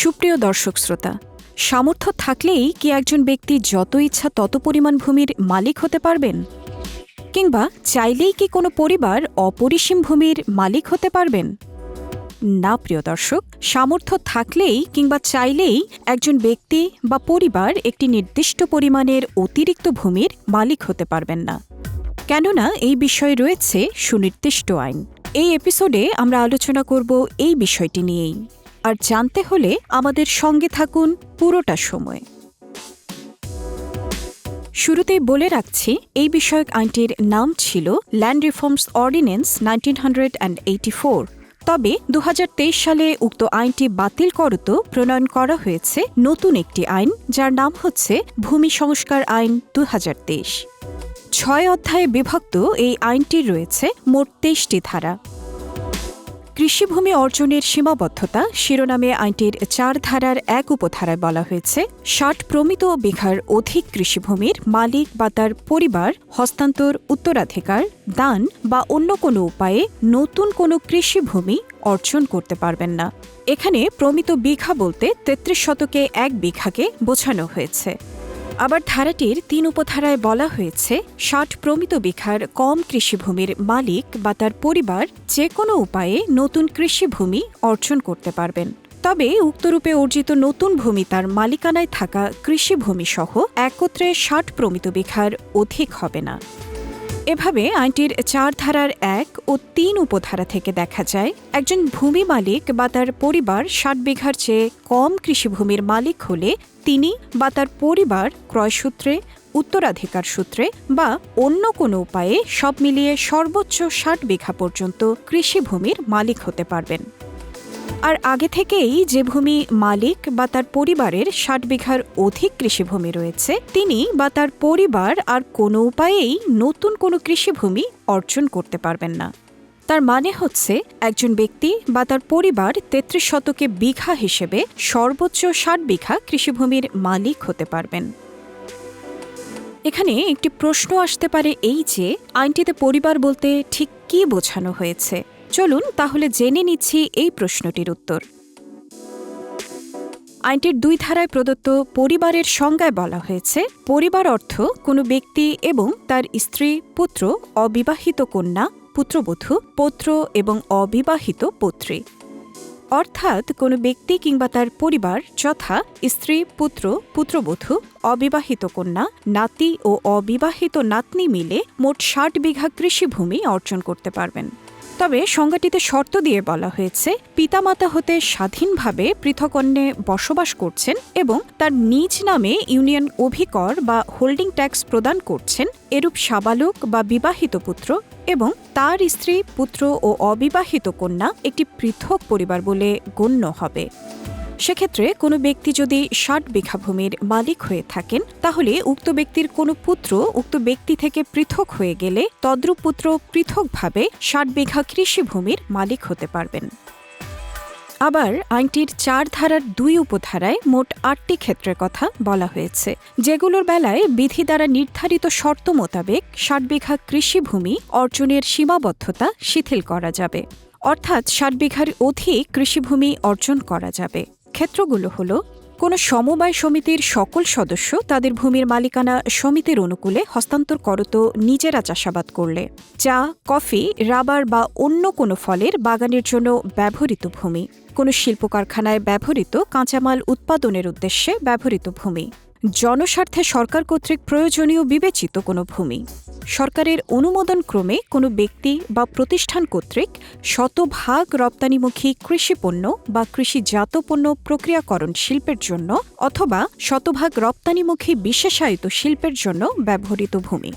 সুপ্রিয় দর্শক শ্রোতা, সামর্থ্য থাকলেই কি একজন ব্যক্তি যত ইচ্ছা তত পরিমাণ ভূমির মালিক হতে পারবেন? কিংবা চাইলেই কি কোনো পরিবার অপরিসীম ভূমির মালিক হতে পারবেন? না, প্রিয় দর্শক, সামর্থ্য থাকলেই কিংবা চাইলেই একজন ব্যক্তি বা পরিবার একটি নির্দিষ্ট পরিমাণের অতিরিক্ত ভূমির মালিক হতে পারবেন না। কেননা এই বিষয়ে রয়েছে সুনির্দিষ্ট আইন। এই এপিসোডে আমরা আলোচনা করব এই বিষয়টি নিয়েই। আর জানতে হলে আমাদের সঙ্গে থাকুন পুরোটা সময়। শুরুতেই বলে রাখছি, এই বিষয়ক আইনটির নাম ছিল ল্যান্ড রিফর্মস অর্ডিন্যান্স নাইনটিন তবে দু হাজার তেইশ সালে উক্ত আইনটি বাতিল করত, প্রণয়ন করা হয়েছে নতুন একটি আইন, যার নাম হচ্ছে ভূমি সংস্কার আইন দু ছয় অধ্যায়ে বিভক্ত এই আইনটির রয়েছে মোট তেইশটি ধারা। কৃষিভূমি অর্জনের সীমাবদ্ধতা শিরোনামে আইনটির চার ধারার এক উপধারায় বলা হয়েছে, ষাট প্রমিত বিঘার অধিক কৃষিভূমির মালিক বা তার পরিবার, হস্তান্তর, উত্তরাধিকার, দান বা অন্য কোনো উপায়ে নতুন কোনো কৃষিভূমি অর্জন করতে পারবেন না। এখানে প্রমিত বিঘা বলতে তেত্রিশ শতকে এক বিঘাকে বোঝানো হয়েছে। আবার ধারাটির তিন উপধারায় বলা হয়েছে, ষাট প্রমিত বিঘার কম কৃষিভূমির মালিক বা তার পরিবার যে কোনো উপায়ে নতুন কৃষিভূমি অর্জন করতে পারবেন। তবে উক্তরূপে অর্জিত নতুন ভূমি তার মালিকানায় থাকা কৃষিভূমি সহ একত্রে ষাট প্রমিত বিঘার অধিক হবে না। এভাবে আইনটির চার ধারার এক ও তিন উপধারা থেকে দেখা যায়, একজন ভূমি মালিক বা তার পরিবার ষাট বিঘার চেয়ে কম কৃষিভূমির মালিক হলে তিনি বা তার পরিবার ক্রয়সূত্রে উত্তরাধিকার সূত্রে বা অন্য কোনো উপায়ে সব মিলিয়ে সর্বোচ্চ ষাট বিঘা পর্যন্ত কৃষিভূমির মালিক হতে পারবেন। আর আগে থেকেই যে ভূমি মালিক বা তার পরিবারের ষাট বিঘার অধিক কৃষিভূমি রয়েছে, তিনি বা তার পরিবার আর কোনো উপায়েই নতুন কোনো কৃষিভূমি অর্জন করতে পারবেন না। তার মানে হচ্ছে, একজন ব্যক্তি বা তার পরিবার তেত্রিশ শতকে বিঘা হিসেবে সর্বোচ্চ ষাট বিঘা কৃষিভূমির মালিক হতে পারবেন। এখানে একটি প্রশ্ন আসতে পারে এই যে, আইনটিতে পরিবার বলতে ঠিক কি বোঝানো হয়েছে? চলুন তাহলে জেনে নিচ্ছি এই প্রশ্নটির উত্তর। আইনটির দুই ধারায় প্রদত্ত পরিবারের সংজ্ঞায় বলা হয়েছে, পরিবার অর্থ কোনো ব্যক্তি এবং তার স্ত্রী, পুত্র, অবিবাহিত কন্যা, পুত্রবধূ, পৌত্র এবং অবিবাহিত পৌত্রী। অর্থাৎ কোনো ব্যক্তি কিংবা তার পরিবার যথা স্ত্রী, পুত্র, পুত্রবধূ, অবিবাহিত কন্যা, নাতি ও অবিবাহিত নাতনি মিলে মোট ষাট বিঘা কৃষিভূমি অর্জন করতে পারবেন। তবে সংজ্ঞাটিতে শর্ত দিয়ে বলা হয়েছে, পিতামাতা হতে স্বাধীনভাবে পৃথক অন্যে বসবাস করছেন এবং তার নিজ নামে ইউনিয়ন অভিকর বা হোল্ডিং ট্যাক্স প্রদান করছেন এরূপ সাবালক বা বিবাহিত পুত্র এবং তার স্ত্রী, পুত্র ও অবিবাহিত কন্যা একটি পৃথক পরিবার বলে গণ্য হবে। সেক্ষেত্রে কোনো ব্যক্তি যদি ষাট বিঘা ভূমির মালিক হয়ে থাকেন, তাহলে উক্ত ব্যক্তির কোনো পুত্র উক্ত ব্যক্তি থেকে পৃথক হয়ে গেলে তদ্রুপ পুত্র পৃথকভাবে ষাট বিঘা কৃষিভূমির মালিক হতে পারবেন। আবার আইনটির চার ধারার দুই উপধারায় মোট আটটি ক্ষেত্রের কথা বলা হয়েছে, যেগুলোর বেলায় বিধি দ্বারা নির্ধারিত শর্ত মোতাবেক ষাট বিঘা কৃষিভূমি অর্জনের সীমাবদ্ধতা শিথিল করা যাবে। অর্থাৎ ষাট বিঘার অধিক কৃষিভূমি অর্জন করা যাবে। ক্ষেত্রগুলো হলো, কোনো সমবায় সমিতির সকল সদস্য তাদের ভূমির মালিকানা সমিতির অনুকূলে হস্তান্তর করত নিজেরা চাষাবাদ করলে। চা, কফি, রাবার বা অন্য কোনো ফলের বাগানের জন্য ব্যবহৃত ভূমি। কোনো শিল্প কারখানায় ব্যবহৃত কাঁচামাল উৎপাদনের উদ্দেশ্যে ব্যবহৃত ভূমি। জনস্বার্থে সরকার কর্তৃক প্রয়োজনীয় বিবেচিত কোনো ভূমি। সরকারের অনুমোদন ক্রমে কোনো ব্যক্তি বা প্রতিষ্ঠান কর্তৃক শতভাগ রপ্তানিমুখী কৃষিপণ্য বা কৃষিজাত পণ্য প্রক্রিয়াকরণ শিল্পের জন্য অথবা শতভাগ রপ্তানিমুখী বিশেষায়িত শিল্পের জন্য ব্যবহৃত ভূমি।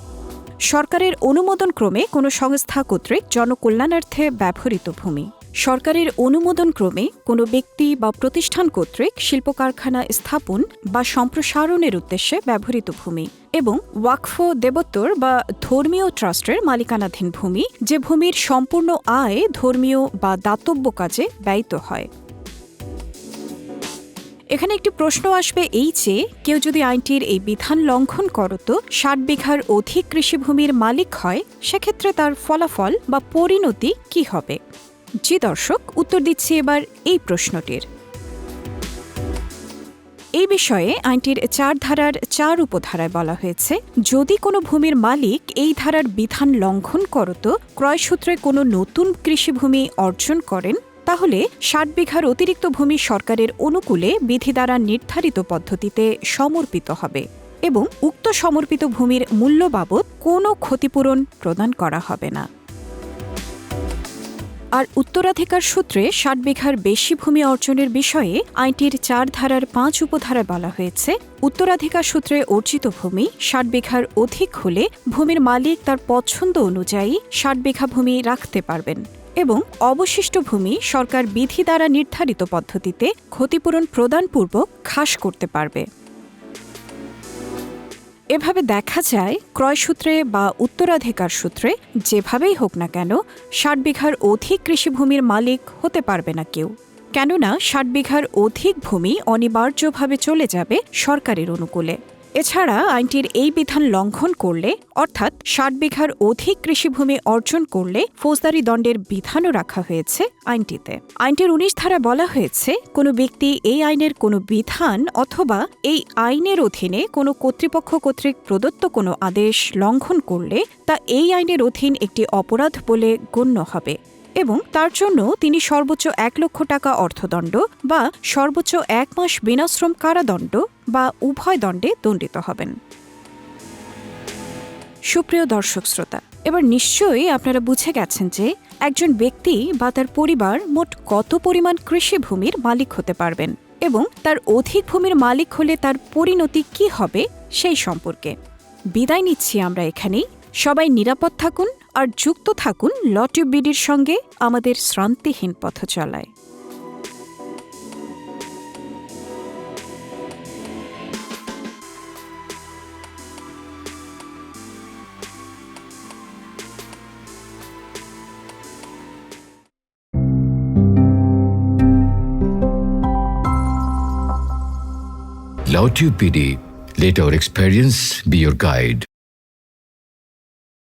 সরকারের অনুমোদন ক্রমে কোনো সংস্থা কর্তৃক জনকল্যাণার্থে ব্যবহৃত ভূমি। সরকারের অনুমোদন ক্রমে কোনো ব্যক্তি বা প্রতিষ্ঠান কর্তৃক শিল্প কারখানা স্থাপন বা সম্প্রসারণের উদ্দেশ্যে ব্যবহৃত ভূমি এবং ওয়াকফ দেবত্তর বা ধর্মীয় ট্রাস্টের মালিকানাধীন ভূমি যে ভূমির সম্পূর্ণ আয় ধর্মীয় বা দাতব্য কাজে ব্যয়িত হয়। এখানে একটি প্রশ্ন আসবে এই যে, কেউ যদি আইনটির এই বিধান লঙ্ঘন করত, ষাট বিঘার অধিক কৃষিভূমির মালিক হয়, সেক্ষেত্রে তার ফলাফল বা পরিণতি কি হবে? জি দর্শক, উত্তর দিচ্ছি এবার এই প্রশ্নটির। এই বিষয়ে আইনটির চার ধারার চার উপধারায় বলা হয়েছে, যদি কোনো ভূমির মালিক এই ধারার বিধান লঙ্ঘন করত ক্রয়সূত্রে কোনো নতুন কৃষিভূমি অর্জন করেন, তাহলে ষাট বিঘার অতিরিক্ত ভূমি সরকারের অনুকূলে বিধি দ্বারা নির্ধারিত পদ্ধতিতে সমর্পিত হবে এবং উক্ত সমর্পিত ভূমির মূল্য বাবদ কোনো ক্ষতিপূরণ প্রদান করা হবে না। আর উত্তরাধিকার সূত্রে ষাট বিঘার বেশি ভূমি অর্জনের বিষয়ে আইনটির চার ধারার পাঁচ উপধারায় বলা হয়েছে। উত্তরাধিকার সূত্রে অর্জিত ভূমি ষাট বিঘার অধিক হলে ভূমির মালিক তার পছন্দ অনুযায়ী ষাট বিঘা ভূমি রাখতে পারবেন এবং অবশিষ্ট ভূমি সরকার বিধি দ্বারা নির্ধারিত পদ্ধতিতে ক্ষতিপূরণ প্রদানপূর্বক খাস করতে পারবে। এভাবে দেখা যায় ক্রয়সূত্রে বা উত্তরাধিকার সূত্রে যেভাবেই হোক না কেন, ষাট বিঘার অধিক কৃষিভূমির মালিক হতে পারবে না কেউ। কেননা, ষাট বিঘার অধিক ভূমি অনিবার্যভাবে চলে যাবে সরকারের অনুকূলে। এছাড়া আইনটির এই বিধান লঙ্ঘন করলে, অর্থাৎ ষাট বিঘার অধিক কৃষিভূমি অর্জন করলে ফৌজদারি দণ্ডের বিধানও রাখা হয়েছে আইনটিতে। আইনটির উনিশ ধারা বলা হয়েছে, কোনো ব্যক্তি এই আইনের কোনো বিধান অথবা এই আইনের অধীনে কোনো কর্তৃপক্ষ কর্তৃক প্রদত্ত কোনো আদেশ লঙ্ঘন করলে, তা এই আইনের অধীন একটি অপরাধ বলে গণ্য হবে। এবং তার জন্য তিনি সর্বোচ্চ এক লক্ষ টাকা অর্থদণ্ড বা সর্বোচ্চ এক মাস বিনাশ্রম কারাদণ্ড বা উভয় দণ্ডে দণ্ডিত হবেন। সুপ্রিয় দর্শক শ্রোতা, এবার নিশ্চয়ই আপনারা বুঝে গেছেন যে একজন ব্যক্তি বা তার পরিবার মোট কত পরিমাণ কৃষিভূমির মালিক হতে পারবেন এবং তার অধিক ভূমির মালিক হলে তার পরিণতি কি হবে সেই সম্পর্কে। বিদায় নিচ্ছি আমরা এখানেই। সবাই নিরাপদ থাকুন আর যুক্ত থাকুন লটিউব বিডির সঙ্গে আমাদের শ্রান্তিহীন পথ চলায় Lautube PD, let our experience be your guide.